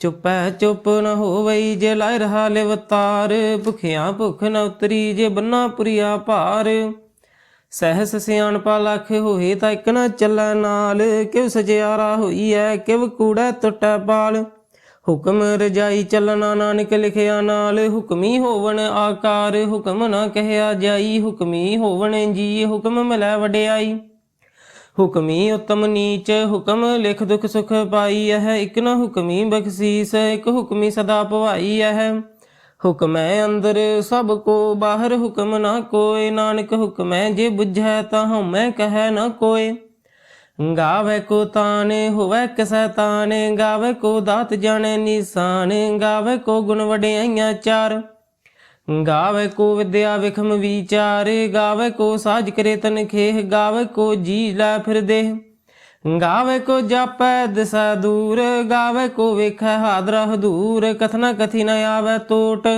ਚੁਪੈ ਚੁੱਪ ਨ ਹੋਵਈ ਜੇ ਲਾਇ ਰਹਾ ਲਿਵਤਾਰ ਭੁਖਿਆ ਭੁਖ ਨ ਉਤਰੀ ਜੇ ਬੰਨਾ ਪੁਰੀਆ ਭਾਰ। ਸਹਿਸ ਸਿਆਣਪਾ ਲਖ ਹੋਏ ਤਾਂ ਇਕ ਨਾ ਚੱਲੈ ਨਾਲ। ਕਿਵ ਸਜਿਆਰਾ ਹੋਈ ਐ, ਕਿਵ ਕੂੜਾ ਟੁੱਟੈ ਪਾਲ ਹੁਕਮ ਰਜਾਈ ਚੱਲਣਾ ਨਾਨਕ ਲਿਖਿਆ ਨਾਲ। ਹੁਕਮੀ ਹੋਵਣ ਆਕਾਰ, ਹੁਕਮ ਨਾ ਕਹਿਆ ਜਾਈ। ਹੁਕਮੀ ਹੋਵਣ ਜੀ, ਹੁਕਮ ਮਿਲੈ ਵਡਿਆਈ। ਹੁਕਮੀ ਉਤਮ ਨੀਚ, ਹੁਕਮ ਲਿਖ ਦੁਖ ਸੁਖ ਪਾਈ ਹੈ ਇਕ ਨਾ ਹੁਕਮੀ ਬਖਸ਼ੀਸ, ਇਕ ਹੁਕਮੀ ਸਦਾ ਭਵਾਈ ਹੈ ਹੁਕਮੈ ਅੰਦਰ ਸਭ ਕੋ, ਬਾਹਰ ਹੁਕਮ ਨਾ ਕੋਏ, ਨਾਨਕ ਹੁਕਮੈ ਜੇ ਬੁਝੈ ਤਾਂ ਹਉਮੈ ਕਹੈ ਨਾ ਕੋਏ। ਗਾਵੇ ਕੋ ਤਾਨੇ, ਹੋਵੇ ਕਿਸੈ ਤਾਨੇ, ਗਾਵੇ ਕੋ ਦਾਤ ਜਾਣੇ ਨਿਸ਼ਾਨ, ਗਾਵੇ ਕੋ ਗੁਣ ਵਡਿਆਈਆਂ ਚਾਰ। ਗਾਵੇ ਕੋ ਵਿਦਿਆ ਵਿਖਮ ਵਿਚਾਰ, ਗਾਵੇ ਕੋ ਸਾਜ ਕਰੇ ਤਨ ਖੇਹ, ਗਾਵੇ ਕੋ ਜੀ ਲੈ ਫਿਰਦੇ ਗਾਵੇ ਕੋ ਜਾਪੈ ਦਿਸਾ ਦੂਰ, ਗਾਵੇ ਕੋ ਵੇਖੈ ਹਾਦਰਾ ਹਦੂਰ, ਕਥਨਾ ਕਥੀ ਨ ਆਵੇ ਟੋਟ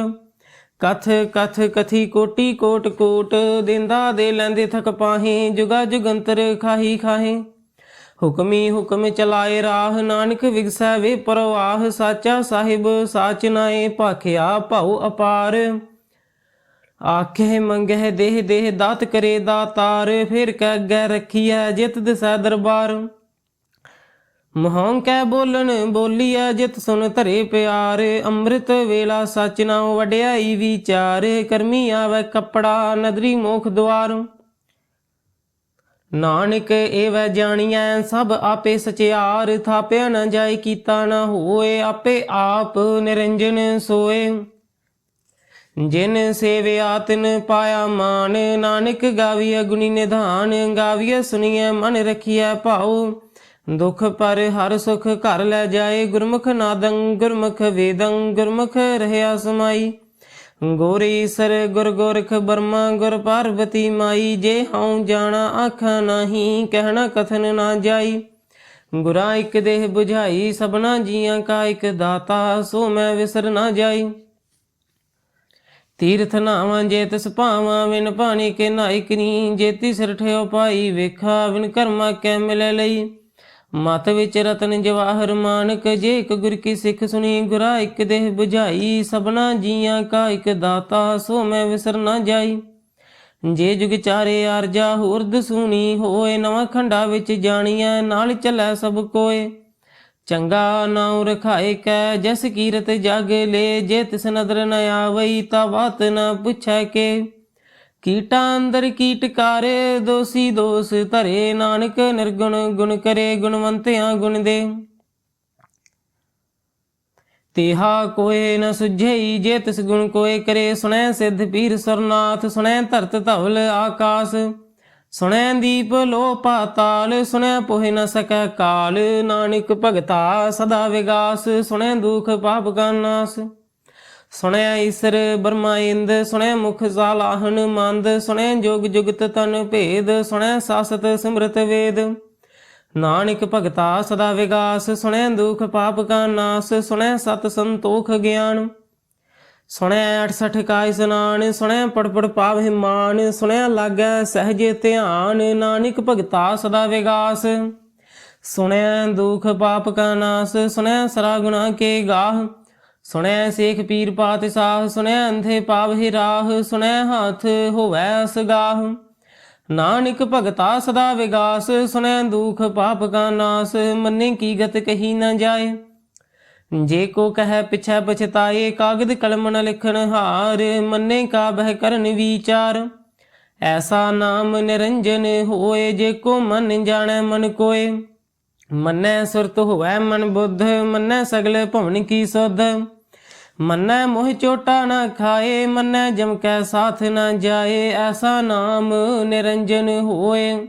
ਕਥ ਕਥ ਕਥੀ ਕੋਟੀ ਕੋਟ ਕੋਟ, ਦਿੰਦਾ ਦੇ ਲੈਂਦੇ ਥਕ ਪਾਹੀ, ਜੁਗਾ ਜੁਗੰਤਰ ਖਾਹੀ ਖਾਹੀ। ਹੁਕਮੀ ਹੁਕਮ ਚਲਾਏ ਰਾਹ, ਨਾਨਕ ਵਿਗਸੈ ਵੇ ਪਰਵਾਹ, ਸਾਚਾ ਸਾਹਿਬ ਸਾਚ ਨਾਏ, ਭਾਖਿਆ ਭਉ ਅਪਾਰ। ਆਖੇ ਮੰਗਹਿ ਦੇਹ ਦੇਹ ਦਾਤ ਕਰੇ ਦਾਤਾਰ, ਫਿਰ ਕੈ ਅੱਗੇ ਰਖੀਐ ਜਿਤ ਦਿਸੈ ਦਰਬਾਰ। ਮਹਾਂ ਕੈ ਬੋਲਣ ਬੋਲੀਐ ਜਿਤ ਸੁਨ ਧਰੇ ਪਿਆਰ, ਅੰਮ੍ਰਿਤ ਵੇਲਾ ਸਚ ਨਾਉ ਵਡਿਆਈ ਵਿਚਾਰ, ਕਰਮੀ ਆਵੇ ਕਪੜਾ ਨਦਰੀ ਮੋਖ ਦੁਆਰ। ਨਾਨਕ ਏਵੈ ਜਾਣੀਐ ਸਭ ਆਪੇ ਸਚਿਆਰ, ਥਾਪਿਆ ਨ ਜਾਏ ਕੀਤਾ ਨ ਹੋਏ, ਆਪੇ ਆਪ ਨਿਰੰਜਨ ਸੋਏ। ਜਿਨ ਸੇਵਿਆ ਤਿਨ ਪਾਇਆ ਮਾਨ, ਨਾਨਕ ਗਾਵੀਐ ਗੁਣੀ ਨਿਧਾਨ, ਗਾਵੀਐ ਸੁਣੀਐ ਮਨ ਰਖੀਐ ਭਾਉ। ਦੁਖ ਪਰ ਹਰ ਸੁਖ ਘਰ ਲੈ ਜਾਏ, ਗੁਰਮੁਖ ਨਾਦੰ, ਗੁਰਮੁਖ ਵੇਦੰ, ਗੁਰਮੁਖ ਰਹਿਆ ਸਮਾਈ। ਗੋਰੀ ਸਰ ਗੁਰ ਗੋਰਖ ਬਰਮਾ, ਗੁਰ ਪਾਰਵਤੀ ਮਾਈ, ਜੇ ਹਉ ਜਾਣਾ ਆਖਾਂ ਨਹੀਂ, ਕਹਿਣਾ ਕਥਨ ਨਾ ਜਾਈ। ਗੁਰਾ ਇਕ ਦੇਹ 부ਝਾਈ ਸਭਨਾ ਜੀਆਂ ਕਾ ਇੱਕ ਦਾਤਾ, ਸੋ ਮੈਂ ਵਿਸਰ ਨਾ ਜਾਈ। ਤੀਰਥ ਨਾਵਾਂ ਜੇ ਤਿਸ ਭਾਵਾਂ ਵਿਨ ਪਾਣੀ ਕੇ ਨਾਇਕਨੀ ਜੇ ਤਿਸਰ ਠਿਓ ਪਾਈ ਵੇਖਾ ਵਿਨ ਕਰਮਾ ਕੈ ਮਿਲੇ ਲਈ। ਮਤ ਵਿੱਚ ਰਤਨ ਜਵਾਹਰ ਮਾਨਕ, ਜੇ ਇੱਕ ਗੁਰ ਕੀ ਸਿੱਖ ਸੁਣੀ, ਗੁਰਾ ਇੱਕ ਦੇਹ 부ਝਾਈ ਸਭਨਾ ਜੀਆਂ ਕਾ ਇੱਕ ਦਾਤਾ, ਸੋ ਮੈਂ ਵਿਸਰ ਨਾ ਜਾਈ। ਜੇ ਜੁਗ ਚਾਰੇ ਆਰਜਾ, ਹੋਰ ਦਸੂਣੀ ਹੋਏ, ਨਵਾਂ ਖੰਡਾ ਵਿੱਚ ਜਾਣੀਐ, ਨਾਲ ਚੱਲੈ ਸਭ ਕੋਏ। ਚੰਗਾ ਨਾਉ ਰਖਾਏ ਕੈ, ਜਸ ਕੀਰਤ ਜਗ ਲੈ, ਜੇ ਤਿਸ ਨਦਰ ਨ ਆਵਈ ਤਾ ਬਾਤ ਨ ਪੁੱਛੈ ਕੇ। ਕੀਟਾਂ ਅੰਦਰ ਕੀਟਕਾਰੇ ਦੋਸੀ ਦੋਸ ਧਰੇ, ਨਾਨਕ ਨਿਰਗੁਣ ਗੁਣ ਕਰੇ, ਗੁਣਵੰਤਿਆਂ ਗੁਣ ਦੇ। ਤੇਹਾ ਕੋਏ ਨ ਸੁਝਈ, ਜੇ ਤਿਸ ਗੁਣ ਕੋਏ ਕਰੇ, ਸੁਣੈ ਸਿੱਧ ਪੀਰ ਸਰਨਾਥ, ਸੁਣੈ ਧਰਤ ਧਵਲ ਆਕਾਸ। ਸੁਣੈ ਦੀਪ ਲੋ ਪਾਤਾਲ, ਸੁਣੈ ਪੋਹਿ ਨ ਸਕੈ ਕਾਲ। ਨਾਨਕ ਭਗਤਾ ਸਦਾ ਵਿਗਾਸ, ਸੁਣੈ ਦੁਖ ਪਾਪ ਕਾ ਨਾਸ। ਸੁਣਿਆ ਈਸਰ ਬਰਮਾ ਇੰਦ ਸੁਣਿਆ ਮੁਖ ਸਾਲਾਹਨ ਮੰਦ। ਸੁਣਿਆ ਜੋਗ ਜੁਗਤ ਤਨ ਭੇਦ ਸੁਣਿਆ ਸਾਸਤ ਸਿਮਰਤ ਵੇਦ। ਨਾਨਕ ਭਗਤਾ ਸਦਾ ਵਿਗਾਸ ਸੁਣਿਆ ਦੁਖ ਪਾਪ ਕਾ ਨਾਸ। ਸੁਣਿਆ ਸਤ ਸੰਤੋਖ ਗਿਆਨ। ਸੁਣਿਆ 68 ਕਾ ਇਸਨਾਨ ਸੁਣਿਆ ਪੜਪੜ ਪੜ ਪਾਵਹਿ ਮਾਨ ਸੁਣਿਆ ਲਾਗੈ ਸਹਜੇ ਧਿਆਨ, ਨਾਨਕ ਭਗਤਾ ਸਦਾ ਵਿਗਾਸ। ਸੁਣਿਆ ਦੁਖ ਪਾਪ ਕਾ ਨਾਸ, ਸੁਣਿਆ ਸਰਾ ਗੁਨਾ ਕੇ ਗਾਹ। ਸੁਣਿਆ ਸੇਖ ਪੀਰ ਪਾਤ ਸਾਹ ਸੁਣਿਆ ਅੰਧੇ ਪਾਵਹਿ ਰਾਹ, ਸੁਣਿਆ ਹਾਥ ਹੋਵੈ ਅਸਗਾਹ ਨਾਨਕ ਭਗਤਾ ਸਦਾ ਵਿਗਾਸ, ਸੁਣਿਆ ਦੁਖ ਪਾਪ ਕਾ ਨਾਸ, ਮੰਨੇ ਕੀ ਗਤ ਕਹੀ ਨਾ ਜਾਏ। ਜੇ ਕੋ ਕਹੈ ਪਿਛੈ ਪਛਤਾਏ, ਕਾਗਦ ਕਲਮ ਨ ਲਿਖਣ ਹਾਰ, ਮੰਨੇ ਕਾ ਬਹਿ ਕਰਨ ਵਿਚਾਰ। ਐਸਾ ਨਾਮ ਨਿਰੰਜਨ ਹੋਏ, ਜੇ ਕੋ ਮਨ ਜਾਣੈ ਮਨ ਕੋਏ। ਮੰਨੈ ਸੁਰਤ ਹੋਵੈ ਮਨ ਬੁੱਧ, ਮੰਨੈ ਸਗਲ ਭਵਨ ਕੀ ਸੁਧ। ਮੰਨੈ ਮੋਹ ਚੋਟਾ ਨਾ ਖਾਏ, ਮੰਨੈ ਜਮ ਕੈ ਸਾਥ ਨਾ ਜਾਏ। ਐਸਾ ਨਾਮ ਨਿਰੰਜਨ ਹੋਏ।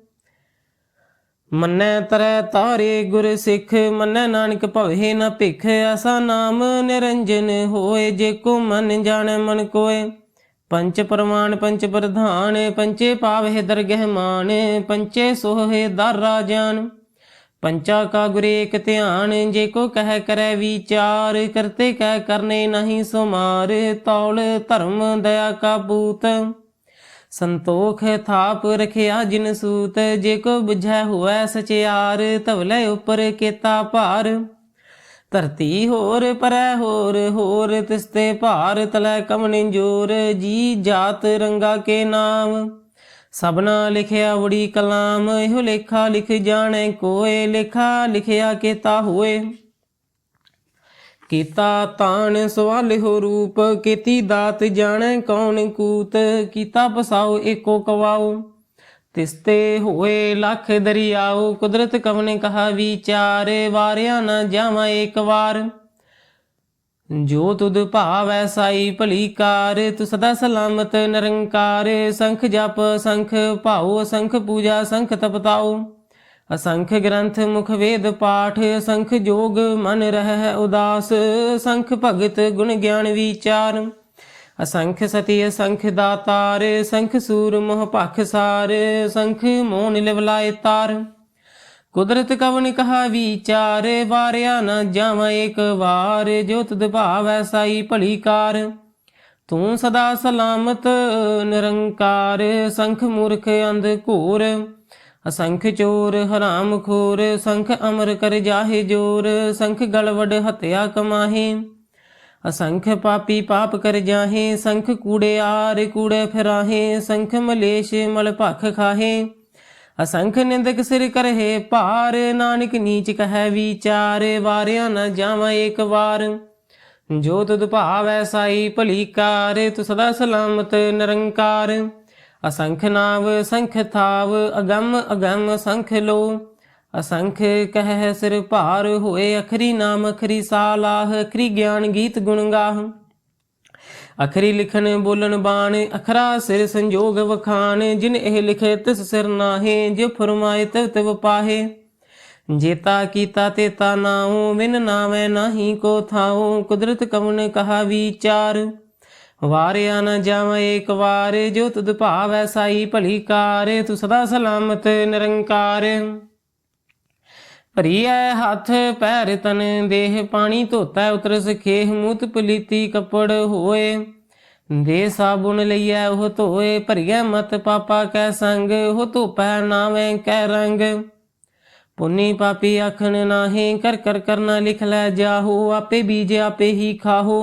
ਮੰਨੈ ਤਰੈ ਤਾਰੇ ਗੁਰ ਸਿੱਖ, ਮੰਨੈ ਨਾਨਕ ਭਵੇ ਨ ਭਿਖ ਐਸਾ ਨਾਮ ਨਿਰੰਜਨ ਹੋਏ, ਜੇ ਕੋ ਮਨ ਜਾਣੈ ਮਨ ਕੋਏ। ਪੰਚ ਪ੍ਰਮਾਣ, ਪੰਚ ਪ੍ਰਧਾਨ, ਪੰਚੇ ਪਾਵਹਿ ਦਰਗਹਿ ਮਾਨ, ਪੰਚੇ ਸੋਹੇ ਦਰ ਰਾਜਾਨ ਪੰਚਾ ਕਾ ਗੁਰੇ ਇਕ ਧਿਆਨ, ਜੇ ਕੋ ਕਹਿ ਕਰੈ ਵਿਚਾਰ, ਕਰਤੇ ਕਹਿ ਕਰਨੇ ਨਹੀਂ ਸੁਮਾਰ, ਤੌਲ ਧਰਮ ਦਇਆ ਕਾ ਬੂਤ। ਸੰਤੋਖ ਥਾਪ ਰਖਿਆ ਜਿਨ ਸੂਤ ਜੇ ਕੋ 부ਝੈ ਹੋਐ ਸਚਿਆਰ ਧਵਲੇ ਉਪਰ ਕੀਤਾ ਭਾਰ। ਧਰਤੀ ਹੋਰ ਪਰੈ ਹੋਰ ਹੋਰ ਤਿਸਤੇ ਭਾਰ ਤਲੈ ਕਮਨਿ ਜੋਰ ਜੀ ਜਾਤ ਰੰਗਾ ਕੇ ਨਾਮ। ਸਭਨਾ ਲਿਖਿਆ ਵੜੀ ਕਲਾਮ, ਇਹੋ ਲੇਖਾ ਲਿਖ ਜਾਣੈ ਕੋਏ, ਲੇਖਾ ਲਿਖਿਆ ਕੀਤਾ ਹੋਏ। ਕੀਤਾ ਤਾਣ ਸਵਾਲ ਹੋ ਰੂਪ, ਕੀਤੀ ਦਾਤ ਜਾਣੈ ਕੌਣ ਕੂਤ, ਕੀਤਾ ਪਸਾਉ ਏਕੋ ਕਵਾਓ। ਤਿਸਤੇ ਹੋਏ ਲੱਖ ਦਰਿਆਉ ਕੁਦਰਤ ਕਵਨੇ ਕਹਾ ਵਿਚਾਰ, ਵਾਰਿਆ ਨਾ ਜਾਵਾਂ ਏਕ ਵਾਰ। ਜੋ ਤੁਧ ਭਾਵੈ ਸਾਈ ਭਲੀ ਕਾਰ, ਤੂੰ ਸਦਾ ਸਲਾਮਤ ਨਿਰੰਕਾਰ। ਸੰਖ ਜਪ, ਸੰਖ ਭਾਉ, ਸੰਖ ਪੂਜਾ, ਸੰਖ ਤਪਤਾਓ। ਅਸੰਖ ਗ੍ਰੰਥ ਮੁਖ ਵੇਦ ਪਾਠ, ਅਸੰਖ ਜੋਗ ਮਨ ਰਹਿ ਉਦਾਸ ਸੰਖ ਭਗਤ ਗੁਣ ਗਿਆਨ ਵਿਚਾਰ। ਅਸੰਖ ਸਤੀ, ਅਸੰਖ ਦਾਤਾਰ ਸੰਖ ਸੂਰ ਮੋਹ ਭਖ ਸਾਰ ਸੰਖ ਮੋਨ ਲਿਵਲਾਏ ਤਾਰ। ਕੁਦਰਤ ਕਵਨ ਕਹਾ ਵਿਚਾਰ, ਵਾਰਿਆ ਨਾ ਜਾਵਾਂ ਏਕ ਵਾਰ, ਜੋ ਤੁਧ ਭਾਵੈ ਸਾਈ ਭਲੀ ਕਾਰ। ਤੂੰ ਸਦਾ ਸਲਾਮਤ, ਨਿਰੰਕਾਰ ਸੰਖ ਮੂਰਖ ਅੰਧ ਘੂਰ। ਅਸੰਖ ਚੋਰ ਹਰਾਮ ਖੋਰ, ਸੰਖ ਅਮਰ ਕਰ ਜਾਹੇ ਜੋਰ, ਸੰਖ ਗਲਵੜ ਹਤਿਆ ਕਮਾਹੇ। ਅਸੰਖ ਪਾਪੀ ਪਾਪ ਕਰ ਜਾਹੇ, ਸੰਖ ਕੂੜੇ ਕੂੜਿਆਰ ਕੂੜੇ ਫਿਰਾਹੇ, ਸੰਖ ਮਲੇਸ਼ ਮਲ ਭਖ ਖਾਹੇ। ਅਸੰਖ ਨਿੰਦਕ ਸਿਰ ਕਰਹੇ ਭਾਰ, ਨਾਨਕ ਨੀਚ ਕਹੈ ਵਿਚਾਰ, ਵਾਰਿਆ ਨਾ ਜਾਵਾਂ ਏਕ ਵਾਰ। ਜੋ ਤੁਧ ਭਾਵੈ ਸਾਈ ਭਲੀ ਕਾਰ, ਤੂੰ ਸਦਾ ਸਲਾਮਤ ਨਿਰੰਕਾਰ। ਅਸੰਖ ਨਾਵ ਸੰਖ ਥਾਵ, ਅਗੰਮ ਅਗੰਮ ਸੰਖ ਲੋ। ਅਸੰਖ ਕਹਿ ਸਿਰ ਭਾਰ ਹੋਏ ਅਖਰੀ ਨਾਮ, ਅਖਰੀ ਸਾਲਾਹ ਅਖਰੀ ਗਿਆਨ ਗੀਤ ਗੁਣ ਗਾਹ। ਅਖਰੀ ਲਿਖਣ ਬੋਲਣ ਬਾਣ, ਅਖਰਾ ਸਿਰ ਸੰਜੋਗ ਵਖਾਣ, ਜਿਨ ਇਹ ਲਿਖੇ ਤਿਸ ਸਿਰ ਨਾਹੇ, ਜੇ ਫਰਮਾਏ ਤਵ ਤਿਵ ਪਾਹੇ। ਜੇਤਾ ਕੀਤਾ ਤੇਤਾ ਨਾਉ, ਬਿਨ ਨਾਵੇਂ ਨਾਹੀ ਕੋ ਥਾਉ, ਕੁਦਰਤ ਕਵਨ ਕਹਾ ਵਿਚਾਰ ਵਾਰਿਆ ਨ ਜਾਵਾਂ ਏਕ ਵਾਰ, ਜੋ ਤੁਧ ਭਾਵੈ ਸਾਈ ਭਲੀ ਕਾਰ, ਤੂੰ ਸਦਾ ਸਲਾਮਤ ਨਿਰੰਕਾਰ। ਭਰੀਐ ਹੱਥ ਪੈਰ ਤਨ, ਦੇਹ ਪਾਣੀ ਧੋਤਾ ਉਤਰ ਸਖੇਹ ਮੂਤ ਪਲੀਤੀ ਕੱਪੜ ਹੋਏ। ਦੇ ਸਾਬੁਨ ਲਈਐ ਉਹ ਧੋਏ, ਭਰੀਐ ਮਤ ਪਾਪਾ ਕੈ ਸੰਗ, ਉਹ ਧੋਪੈ ਨਾਵੇਂ ਕੈ ਰੰਗ। ਪੁੰਨੀ ਪਾਪੀ ਆਖਣ ਨਾਹੀ, ਕਰ ਕਰ ਕਰਨਾ ਲਿਖ ਲੈ ਜਾਹੋ, ਆਪੇ ਬੀਜ ਆਪੇ ਹੀ ਖਾਹੋ।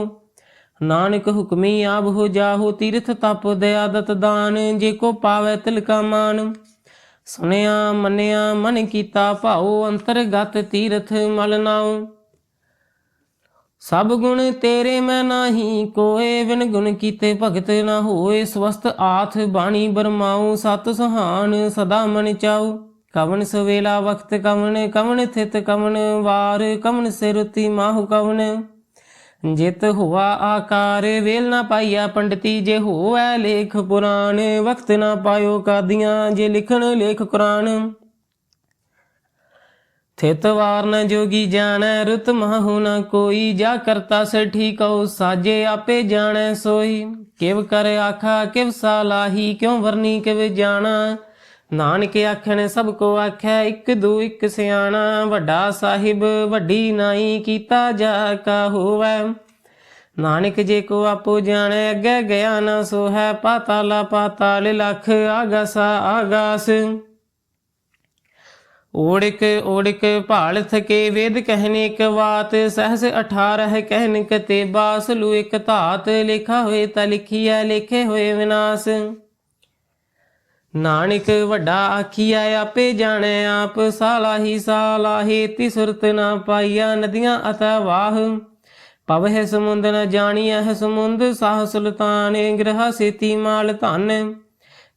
ਨਾਨਕ ਹੁਕਮੀ ਆਬ ਹੋ ਜਾਹੋ ਤੀਰਥ ਤਪ ਦਇਆ ਦਾਨ, ਜੇ ਕੋ ਪਾਵੇ ਤਿਲਕਾ ਮਾਨ। ਸੁਨਿਆ ਮੰਨਿਆ, ਮਨ ਕੀਤਾ ਭਾਉ, ਅੰਤਰਗਤ ਤੀਰਥ ਮਲ ਨਾਉ। ਸਭ ਗੁਣ ਤੇਰੇ ਮੈਂ ਨਾਹੀ, ਕੋਏ ਵਿਨ ਗੁਣ ਕੀਤੇ ਭਗਤ ਨਾ ਹੋਏ। ਸਵਸਤ ਆਥ ਬਾਣੀ ਬਰਮਾਉ, ਸਤ ਸੁਹਾਨ ਸਦਾ ਮਨ ਚਾਉ। ਕਵਨ ਸਵੇਲਾ ਵਕਤ ਕਵਨ ਕਵਨ ਥਿਤ ਕਵਨ, ਵਾਰ ਕਵਨ ਸਿਰਤੀ ਮਾਹੁ ਕਵਨ। ਜਿਤ ਹੁਆ ਆਕਾਰ, ਵੇਲ ਨਾ ਪਾਈਆ ਪੰਡਤੀ, ਜੇ ਹੋਵੈ ਲੇਖ ਪੁਰਾਣ, ਵਕਤ ਨਾ ਪਾਇਓ ਕਾਦੀਆਂ, ਜੇ ਲਿਖਣ ਲੇਖ ਕੁਰਾਨ। ਥਿਤ ਵਾਰ ਨ ਜੋਗੀ ਜਾਣੈ, ਰੁਤ ਮਹੁ ਨ ਕੋਈ, ਜਾ ਕਰਤਾ ਸਠੀ ਕਉ ਸਾਜੇ, ਆਪੇ ਜਾਣੈ ਸੋਈ। ਕਿਵ ਕਰ ਆਖਾ, ਕਿਵ ਸਾਲਾਹੀ ਕਿਉ ਵਰਨੀ, ਕਿਵ ਜਾਣਾ। ਨਾਨਕ ਆਖਣ, ਸਭ ਕੋ ਆਖੈ, ਇੱਕ ਦੂ ਇੱਕ ਸਿਆਣਾ, ਵੱਡਾ ਸਾਹਿਬ, ਵੱਡੀ ਨਾਈ ਕੀਤਾ ਜਾ ਕਾ ਹੋਵੈ। ਨਾਨਕ ਜੇ ਕੋ ਆਪੋ ਜਾਣੈ, ਅੱਗੇ ਗਿਆ ਨਾ ਸੋ ਹੈ ਪਾਤਾਲਾ ਪਾਤਾਲ ਲਖ, ਆਗਾਸਾ, ਆਗਾਸ। ਓੜਿਕ ਓੜਿਕ ਭਾਲ ਥਕੇ ਵੇਦ ਕਹਿਨੇ ਇੱਕ ਬਾਤ ਸਹਸ 18 ਕਹਿਨ ਕਤੇ ਬਾਸ, ਲੂ ਇੱਕ ਧਾਤ, ਲਿਖਾ ਹੋਏ ਤਾਂ ਲਿਖੀਐ, ਲਿਖੇ ਹੋਏ ਵਿਨਾਸ਼। ਨਾਨਕ ਵੱਡਾ ਆਖੀਐ ਆਪੇ ਜਾਣੈ ਆਪ, ਸਾਲਾਹੀ ਸਾਲਾਹੀ ਤੀ ਸੁਰਤ ਨਾ ਪਾਈਆ ਨਦੀਆਂ ਅਤੈ ਵਾਹ। ਪਵਹਿ ਸਮੁੰਦ ਨ ਜਾਣੀਐ ਹੈ ਸਮੁੰਦ, ਸਾਹ ਸੁਲਤਾਨ ਗ੍ਰਹ ਸੇਤੀ ਮਾਲ ਧਨ।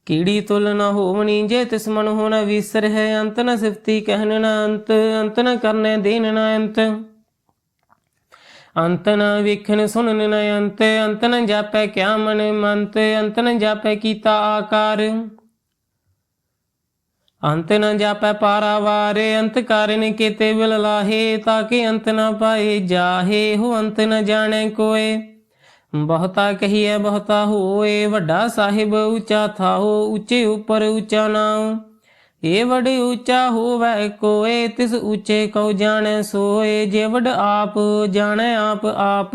ਕੀੜੀ ਤੁਲ ਨ ਹੋਵਣੀ ਜੇ ਤਿਸ ਮਨ ਹੋਣਾ ਵਿਸਰ ਹੈ ਅੰਤ ਨ ਸਿਫਤੀ ਕਹਿਨ ਨ ਅੰਤ ਅੰਤ ਨ ਕਰਨੇ ਦੇਨ ਨ ਅੰਤ। ਅੰਤ ਨ ਵੇਖਣ ਸੁਣਨ ਨ ਅੰਤ ਅੰਤ ਨ ਜਾਪੈ ਕਿਆ ਮਨ ਮੰਤ, ਅੰਤ ਨ ਜਾਪੈ ਕੀਤਾ ਆਕਾਰ। ਅੰਤ ਨ ਜਾਪੈ ਪਾਰਾਵਾਰ, ਅੰਤ ਕਾਰਨ ਕੀਤੇ ਬਿਲ ਲਾਹੇ ਤਾਕੇ ਅੰਤ ਨ ਪਾਏ ਜਾਹੇ ਹੋ ਅੰਤ ਨ ਜਾਣੈ ਕੋਏ। ਬਹੁਤਾ ਕਹੀਐ, ਬਹੁਤਾ ਹੋਏ, ਵੱਡਾ ਸਾਹਿਬ ਉੱਚਾ ਥਾਓ, ਉੱਚੇ ਉੱਪਰ ਉੱਚਾ ਨਾਉ। ਏ ਵਡ ਉੱਚਾ ਹੋਵੈ ਕੋਏ, ਤਿਸ ਉੱਚੇ ਕਉ ਜਾਣੈ ਸੋਏ। ਜੇ ਵਡ ਆਪ ਜਾਣੈ, ਆਪ ਆਪ।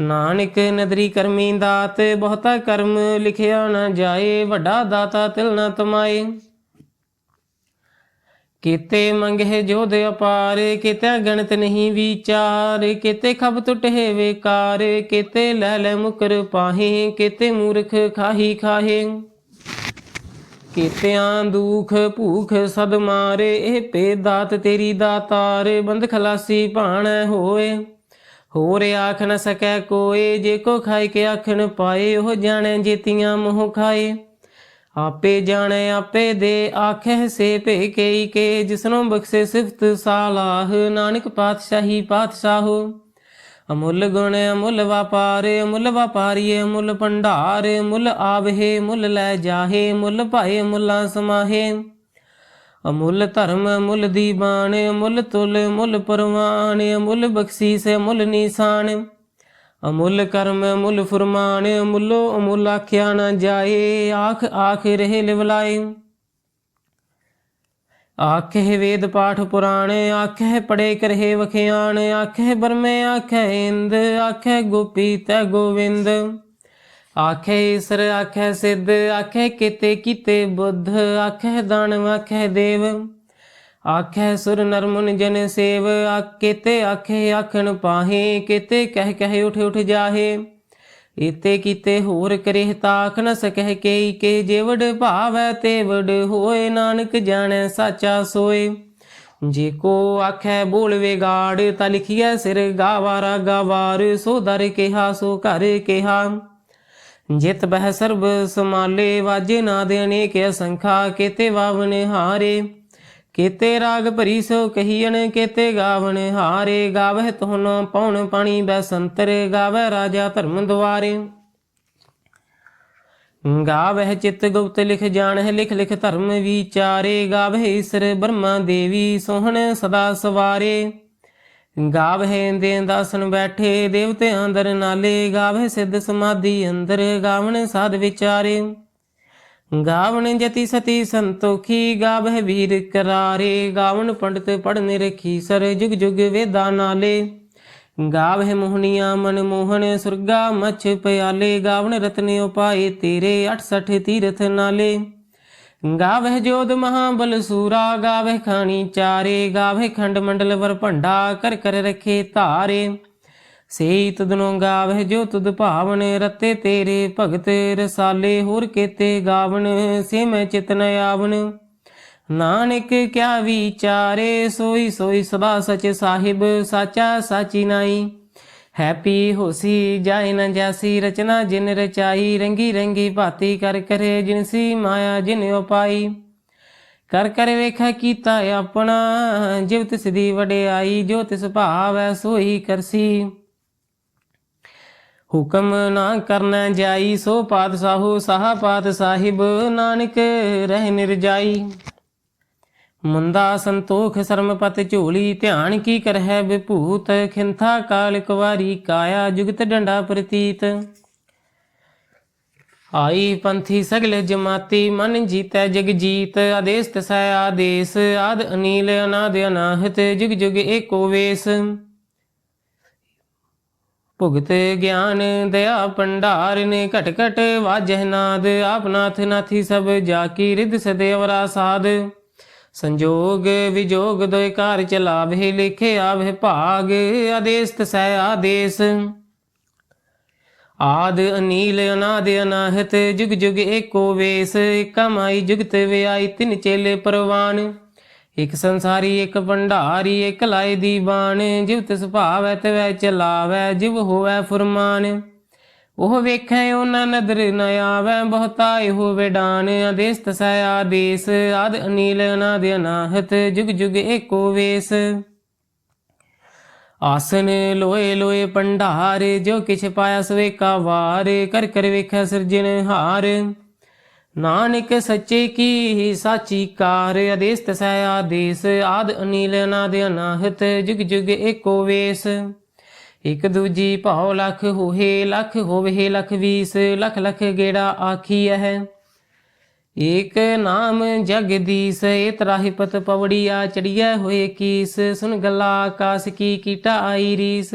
ਨਾਨਕ ਨਦਰੀ ਕਰਮੀ ਦਾਤ, ਬਹੁਤਾ ਕਰਮ ਲਿਖਿਆ ਨਾ ਜਾਏ, ਵੱਡਾ ਦਾਤਾ ਤਿਲ ਨਾ ਤਮਾਏ। ਕੀਤੇ ਮੰਗੇ ਜੋਧ ਅਪਾਰ ਕੀਤੇ ਗਣਤ ਨਹੀਂ ਵਿਚਾਰ, ਕਿਤੇ ਖਬ ਟੁਟੇ ਵੇਕਾਰ, ਕੀਤੇ ਲੈ ਲੈ ਮੁਕਰ ਪਾਹੇ, ਕੀਤੇ ਮੂਰਖ ਖਾਹੀ ਖਾਹੇ। ਕੀਤਿਆਂ ਦੁਖ ਭੂਖ ਸਦ ਮਾਰੇ, ਇਹ ਪੇ ਦਾਤ ਤੇਰੀ ਦਾਤਾਰ, ਬੰਦ ਖਲਾਸੀ ਭਾਣ ਹੋਏ। ਹੋਰ ਆਖ ਨ ਸਕੈ ਕੋਏ, ਜੇ ਕੋ ਖਾਇ ਕੇ ਆਖਣ ਪਾਏ, ਉਹ ਜਾਣੈ ਜੇਤੀਆਂ ਮੋਹ ਖਾਏ। ਆਪੇ ਜਾਣੇ, ਆਪੇ ਦੇ ਆਖੇ ਸੇ ਭੇ ਕੇਈ ਕੇ ਜਿਸਨੂੰ ਬਖਸ਼ੇ ਸਿਫਤ ਸਾਲਾਹ। ਨਾਨਕ ਪਾਤਸ਼ਾਹੀ ਪਾਤਸ਼ਾਹੋ, ਅਮੁੱਲ ਗੁਣ, ਅਮੁੱਲ ਵਪਾਰ, ਅਮੁੱਲ ਵਪਾਰੀ, ਅਮੁੱਲ ਭੰਡਾਰ ਮੁੱਲ ਆਵਹਿ ਮੁੱਲ ਲੈ ਜਾਹੇ ਮੁੱਲ ਭਾਏ ਮੁੱਲਾ ਸਮਾਹੇ। ਅਮੁੱਲ ਧਰਮ, ਅਮੁੱਲ ਦੀਵਾਨ ਅਮੁੱਲ ਤੁਲ ਮੁੱਲ ਪਰਵਾਨ, ਅਮੁੱਲ ਬਖਸ਼ੀਸ, ਅਮੁੱਲ ਨੀਸਾਨ। ਅਮੁੱਲ ਕਰਮ, ਅਮੁੱਲ ਫਰਮਾਨ, ਅਮੁੱਲੋ ਅਮੁੱਲ ਆਖਿਆ ਨਾ ਜਾਏ, ਆਖ ਆਖ ਰਹੇ ਲਿਵਲਾਏ ਆਖੇ ਵੇਦ ਪਾਠ ਪੁਰਾਣ ਆਖੇ ਪੜੇ ਕਰਹੇ ਵਖਿਆਣ ਆਖੇ ਬਰਮੇ ਆਖੇ ਇੰਦ ਆਖੇ ਗੋਪੀ ਤੈ ਗੋਵਿੰਦ। ਆਖੇ ਈਸਰ ਆਖੇ ਸਿੱਧ ਆਖੇ ਕਿਤੇ ਕੀਤੇ ਬੁੱਧ ਆਖੇ ਦਾਨਵ ਆਖੇ ਦੇਵ। ਆਖੇ ਸੁਰ ਨਰਮੁਨ ਜਨ ਸੇਵ ਆਕੇਤੇ ਆਖੇ ਆਖਣ ਪਾਹੇ, ਕੀਤੇ ਕਹਿ ਕਹਿ ਉਠ ਉਠ ਜਾਹੇ। ਇਤੇ ਕੀਤੇ ਹੋਰ ਕਰੇ ਤਾਖ ਨ ਸਕਹਿ ਕੇਈ, ਕੇ ਜੇਵੜ ਭਾਵੈ ਤੇ ਹੋਏ ਨਾਨਕ ਜਾਣੈ ਸਾਚਾ ਸੋਏ। ਜੇ ਕੋ ਆਖੈ ਬੋਲ ਵਿਗਾੜ, ਤਾ ਲਿਖੀਐ ਸਿਰ ਗਾਵਾਰਾ ਗਾਵਾਰ, ਸੋ ਦਰ ਕਿਹਾ, ਸੋ ਘਰ ਕਿਹਾ। ਜਿਤ ਬਹਿ ਸਰਬ ਸਮਾਲੇ ਵਾਜੇ ਨਾਦ ਅਨੇਕ ਅਸੰਖਾ ਕੀਤੇ ਵਾਵਨ ਹਾਰੇ। ਕੇਤੇ ਰਾਗ ਭਰੀ ਸੋ ਕਹੀਣ ਕੀਤੇ ਗਾਵਣ, ਹਾਰੇ ਗਾਵਹਿ ਤੁਹਨ ਪਉਣ ਪਾਣੀ ਬੈਸੰਤਰ ਗਾਵੈ ਰਾਜਾ ਧਰਮ ਦੁਆਰੇ। ਗਾਵਹਿ ਚਿਤ ਗੁਪਤ ਲਿਖ ਜਾਣਹਿ, ਲਿਖ ਲਿਖ ਧਰਮ ਵਿਚਾਰੇ, ਗਾਵਹਿ ਈਸਰ ਬ੍ਰਹਮਾ ਦੇਵੀ ਸੋਹਣ ਸਦਾ ਸਵਾਰੇ। ਗਾਵਹਿ ਦੇ ਦਾਸਨ ਬੈਠੇ, ਦੇਵਤੇ ਅੰਦਰ ਨਾਲੇ, ਗਾਵਹਿ ਸਿੱਧ ਸਮਾਧੀ ਅੰਦਰ, ਗਾਵਣ ਸਾਧ ਵਿਚਾਰੇ। ਗਾਵਣ ਜਤੀ ਸਤੀ ਸੰਤੋਖੀ, ਗਾਵਹਿ ਵੀਰ ਕਰਾਰੇ। ਗਾਵਣ ਪੰਡਤ ਪੜਨ ਰਖੀ ਸਰ ਜੁਗ ਜੁਗ ਵੇਦਾ ਨਾਲੇ। ਗਾਵਹਿ ਮੋਹਣੀਆਂ ਮਨ ਮੋਹਣ ਸੁਰਗਾ ਮਛ ਪਿਆਲੇ। ਗਾਵਣ ਰਤਨ ਉਪਾਏ ਤੇਰੇ 68 ਤੀਰਥ ਨਾਲੇ। ਗਾਵਹਿ ਜੋਧ ਮਹਾਬਲ ਸੂਰਾ, ਗਾਵਹਿ ਖਾਣੀ ਚਾਰੇ। ਗਾਵਹਿ ਖੰਡ ਮੰਡਲ ਵਰ ਭੰਡਾ, ਕਰ ਕਰ ਰਖੇ ਧਾਰੇ। ਸੇਈ ਤੁਧਨੋਂ ਗਾਵਹਿ ਜੋ ਤੁਧ ਭਾਵਨ ਰਤੇ ਤੇਰੇ ਭਗਤ ਰਸਾਲੇ ਹੋਰ ਕੀਤੇ ਗਾਵਨ ਸੇ ਮੈਂ ਚਿਤਨ ਆਵਨ ਨਾਨਕ ਕਿਆ ਵਿਚਾਰੇ, ਸੋਈ ਸੋਈ ਸਦਾ ਸਚ ਸਾਹਿਬ, ਸਾਚਾ ਸਾਚੀ ਨਾਈ। ਹੈਪੀ ਹੋਸੀ ਜਾਇ ਨ ਜਾਸੀ, ਰਚਨਾ ਜਿਨ ਰਚਾਈ, ਰੰਗੀ ਰੰਗੀ ਭਾਤੀ ਕਰ ਕਰੇ ਜਿਨਸੀ ਮਾਇਆ ਜਿਨ ਉਪਾਈ। ਕਰ ਕਰ ਵੇਖਾ ਕੀਤਾ ਆਪਣਾ, ਜਿਵ ਤਿਸ ਦੀ ਵਡਿਆਈ, ਜੋ ਤਿਸ ਭਾਵੈ ਸੋਈ ਕਰਸੀ। ਹੁਕਮ ਨਾ ਕਰਨਾ ਜਾਈ, ਸੋ ਪਾਤਸ਼ਾਹੋ ਸਾਹਾ ਪਾਤ ਸਾਹਿਬ, ਨਾਨਕ ਰਹਿ ਨਿਰਜਾਈ। ਮੁੰਦਾ ਸੰਤੋਖ ਸਰਮਪਤ ਝੋਲੀ, ਧਿਆਨ ਕੀ ਕਰਹਿ ਵਿਭੂਤ, ਖਿੰਥਾ ਕਾਲ ਕੁਵਾਰੀ, ਕਾਇਆ ਜੁਗਤ ਡੰਡਾ ਪ੍ਰਤੀਤ। ਆਈ ਪੰਥੀ ਸਗਲ ਜਮਾਤੀ, ਮਨ ਜੀਤੈ ਜਗ ਜੀਤ ਆਦੇਸ ਤਸੈ ਆਦੇਸ, ਆਦ ਅਨੀਲ, ਅਨਾਦ ਅਨਾਹਤ, ਜੁਗ ਜੁਗ ਏਕੋ ਵੇਸ। ਭੁਗਤ ਗਿਆਨ ਦਇਆ ਭੰਡਾਰ ਨੇ ਘਟ ਘਟ ਵਾਜਹਿ ਨਾਦ ਆਪਨਾਥ ਨਾਥੀ ਸਭ ਜਾ ਕੀ ਰਿਧ ਸਦੇਵਰਾ ਸਾਧ। ਸੰਜੋਗ ਵਿਜੋਗ ਦੋਇ ਕਾਰ ਚਲਾਵੇ ਲਿਖੇ ਆਵੇ ਭਾਗ ਆਦੇਸ ਤਸੈ ਆਦੇਸ। ਆਦ ਅਨੀਲ ਅਨਾਦ ਅਨਾਹਤ, ਜੁਗ ਜੁਗ ਏਕੋ ਵੇਸ ਕਮਾਈ ਜੁਗਤ ਵਿਆਈ ਤਿਨ ਚੇਲੇ ਪਰਵਾਨ। ਇਕ ਸੰਸਾਰੀ, ਇਕ ਭੰਡਾਰੀ, ਇਕ ਲਾਏ ਦੀਵਾਨ ਜਿਵ ਤਿਸ ਭਾਵੈ ਵੈ ਚਲਾਵੈ, ਜਿਵ ਹੋਵੈ ਫੁਰਮਾਨ। ਉਹ ਵੇਖੈ, ਉਹਨਾਂ ਨਦਰ ਨ ਆਵੈ, ਬਹੁਤਾ ਇਹੋ ਵਿਡਾਨ। ਆਦੇਸ ਤਸੈ ਆਦੇਸ, ਆਦ ਅਨੀਲ ਅਨਾਦ ਅਨਾਹਤ, ਜੁਗ ਜੁਗ ਏਕੋ ਵੇਸ। ਆਸਨ ਲੋਏ ਲੋਏ ਭੰਡਾਰ, ਜੋ ਕਿਛ ਪਾਇਆ ਸਵੇ ਕਾ ਵਾਰ, ਕਰ ਕਰ ਵੇਖੈ ਸਿਰਜਣਹਾਰ। ਨਾਨਕ ਸੱਚੇ ਕੀ ਸਾਚੀ ਕਾਰ ਆਦੇਸ ਤਸੈ ਆਦੇਸ, ਆਦ ਅਨੀਲ ਅਨਾਦ ਅਨਾਹਤ, ਜੁਗ ਜੁਗ ਏਕੋ ਵੇਸ। ਇਕ ਦੂਜੀ ਭਾਉ ਲਖ ਹੋਏ ਲਖ ਹੋਵੇ ਲਖ ਵੀਸ, ਲਖ ਲਖ ਗੇੜਾ ਆਖੀ ਹੈ ਏਕ ਨਾਮ ਜਗਦੀਸ਼ ਏ ਤਰਾਹਿ ਪਤ ਪਵੜੀਆ ਚੜੀਐ ਹੋਏ ਕੀਸ, ਸੁਨ ਗਲਾ ਆਕਾਸ ਕੀ ਕੀਟਾ ਆਈ ਰੀਸ।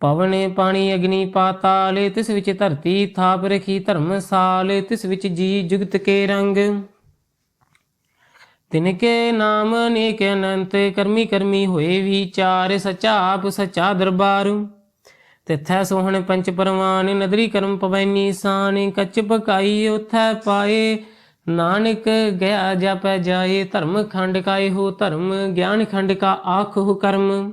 ਪਵਨ ਪਾਣੀ ਅਗਨੀ ਪਾਤਾਲ, ਤਿਸ ਵਿੱਚ ਧਰਤੀ ਥਾਪ ਰਖੀ ਧਰਮਸਾਲ ਤਿਸ ਵਿੱਚ ਜੀ ਜੁਗਤ ਕੇ ਰੰਗ। ਤਿਨ ਕੇ ਨਾਮ ਅਨੇਕ ਅਨੰਤ, ਕਰਮੀ ਕਰਮੀ ਹੋਏ ਵਿਚਾਰ, ਸਚਾ ਆਪ ਸਚਾ ਦਰਬਾਰ। ਤਿਥੈ ਸੋਹਣ ਪੰਚ ਪਰਵਾਨ, ਨਦਰੀ ਕਰਮ ਪਵੈਨੀ ਸਾਨ ਕੱਚ ਪਕਾਈ ਉਥੈ ਪਾਏ। ਨਾਨਕ ਗਿਆ ਜਪੈ ਜਾਏ, ਧਰਮ ਖੰਡ ਕਾਏ ਹੋ ਧਰਮ, ਗਿਆਨ ਖੰਡ ਕਾ ਆਖੋ ਕਰਮ।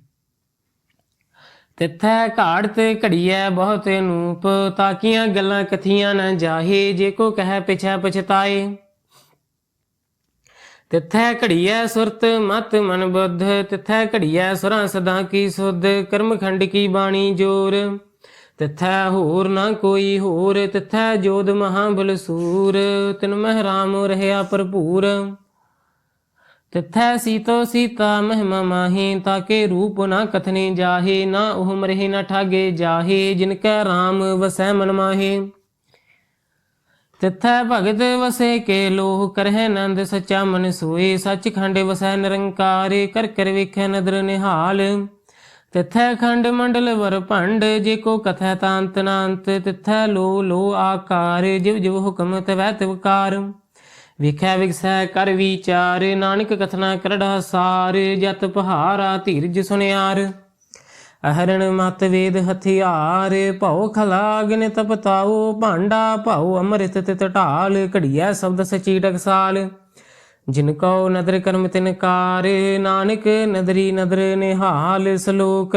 ਤਿਥੈ ਘਾੜਤ ਘੜੀਐ ਬਹੁਤ ਅਨੂਪ, ਤਾਕੀਆਂ ਗੱਲਾਂ ਕਥੀਆਂ ਨਾ ਜਾਹੇ, ਜੇ ਕੋ ਕਹੈ ਪਿਛੈ ਪਛਤਾਏ। ਤਿਥੈ ਘੜੀਐ ਸੁਰਤ ਮਤ ਮਨ ਬੁੱਧ, ਤਿਥੈ ਘੜੀਐ ਸੁਰਾਂ ਸਦਾ ਕੀ ਸੁਧ ਕਰਮ ਖੰਡ ਕੀ ਬਾਣੀ ਜੋਰ। ਤਿਥੈ ਹੋਰ ਨਾ ਕੋਈ ਹੋਰ, ਤਿਥੈ ਜੋਦ ਮਹਾ ਬਲਸੂਰ ਤਿਨ ਮਹਿ ਰਾਮ ਰਹਿਆ ਭਰਪੂਰ। ਤਿਥੈ ਸੀਤੋ ਸੀਤਾ ਮਹਿਮਾ ਮਾਹੀ ਤਾਕੇ ਰੂਪ ਨਾ ਕਥਨੇ ਜਾਹੇ, ਨਾ ਉਹ ਮਰਹਿ ਨਾ ਠਾਗੇ ਜਾਹੇ, ਜਿਨ ਕੈ RAM ਵਸੈ ਮਨ ਮਾਹੇ। ਤਿਥੈ ਭਗਤ ਵਸੇ ਕੇ ਲੋਹ, ਕਰਹਿ ਨੰਦ ਸਚਾ ਮਨ ਸੋਏ ਸੱਚਖੰਡ ਵਸੈ ਨਿਰੰਕਾਰ, ਕਰ ਕਰ ਵੇਖੈ ਨਦਰ ਨਿਹਾਲ। ਤਿਥੈ ਖੰਡ ਮੰਡਲ ਵਰ ਭੰਡ, ਜੇ ਕੋ ਕਥੈ ਤਾਂਤ ਨਾਂਤ ਤਿਥੈ ਲੋ ਲੋ ਆਕਾਰ, ਜਿਵ ਜਿਵ ਹੁਕਮ ਤਵੈ ਤਿਵਕਾਰ। ਵੇਖੈ ਵਿਖਸੈ ਕਰ ਵਿਚਾਰ, ਨਾਨਕ ਕਥਨਾ ਕਰੜਾ ਸਾਰ, ਜਤ ਪਹਾਰਾ ਧੀਰਜ ਸੁਨਿਆਰ। ਅਹਰਣ ਮਤ ਵੇਦ ਹਥਿਆਰ, ਭਉ ਖਲਾਗਨ ਤਪਤਾਉ, ਭਾਂਡਾ ਭਉ ਅੰਮ੍ਰਿਤ ਤਿਤ ਢਾਲ, ਘੜੀਐ ਸ਼ਬਦ ਸਚੀ ਟਕਸਾਲ ਜਿਨ ਕਉ ਨਦਰ ਕਰਮ ਤਿਨ ਕਾਰ, ਨਾਨਕ ਨਦਰੀ ਨਦਰ ਨਿਹਾਲ ਸ਼ਲੋਕ।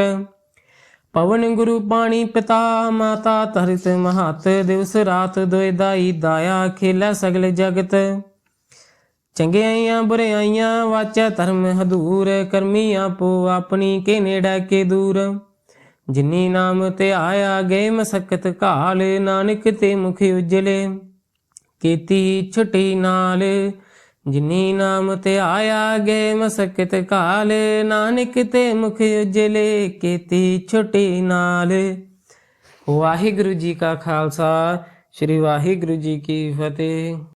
ਪਵਨ ਗੁਰੂ ਪਾਣੀ ਪਿਤਾ, ਮਾਤਾ ਧਰਿਤ ਮਹਤ, ਦਿਵਸ ਰਾਤ ਦੋਇ ਦਾਈ ਦਾਇਆ ਖੇਲਾ ਸਗਲ ਜਗਤ। ਚੰਗਿਆਈਆਂ ਬੁਰਾਈਆਂ ਵਾਚਾ ਧਰਮ ਹਦੂਰ, ਕਰਮੀ ਆਪੋ ਆਪਣੀ ਕੇ ਨੇੜਾ ਕੇ ਦੂਰ। ਜਿਨੀ ਨਾਮ ਤੇ ਆਇਆ ਗਏ ਮਸਕਤ ਕਾਲ ਨਾਨਕ ਤੇ ਮੁਖ ਉਜਲੇ। ਕੀਤੀ ਛੁਟੀ ਨਾਲ, ਜਿਨੀ ਨਾਮ ਤੇ ਆਇਆ ਗਏ ਮਸਕਤ ਕਾਲ ਨਾਨਕ ਤੇ ਮੁਖ ਉਜਲੇ। ਕੀਤੀ ਛੁਟੀ ਨਾਲ। ਵਾਹਿਗੁਰੂ ਜੀ ਕਾ ਖਾਲਸਾ, ਸ੍ਰੀ ਵਾਹਿਗੁਰੂ ਜੀ ਕੀ ਫਤਿਹ।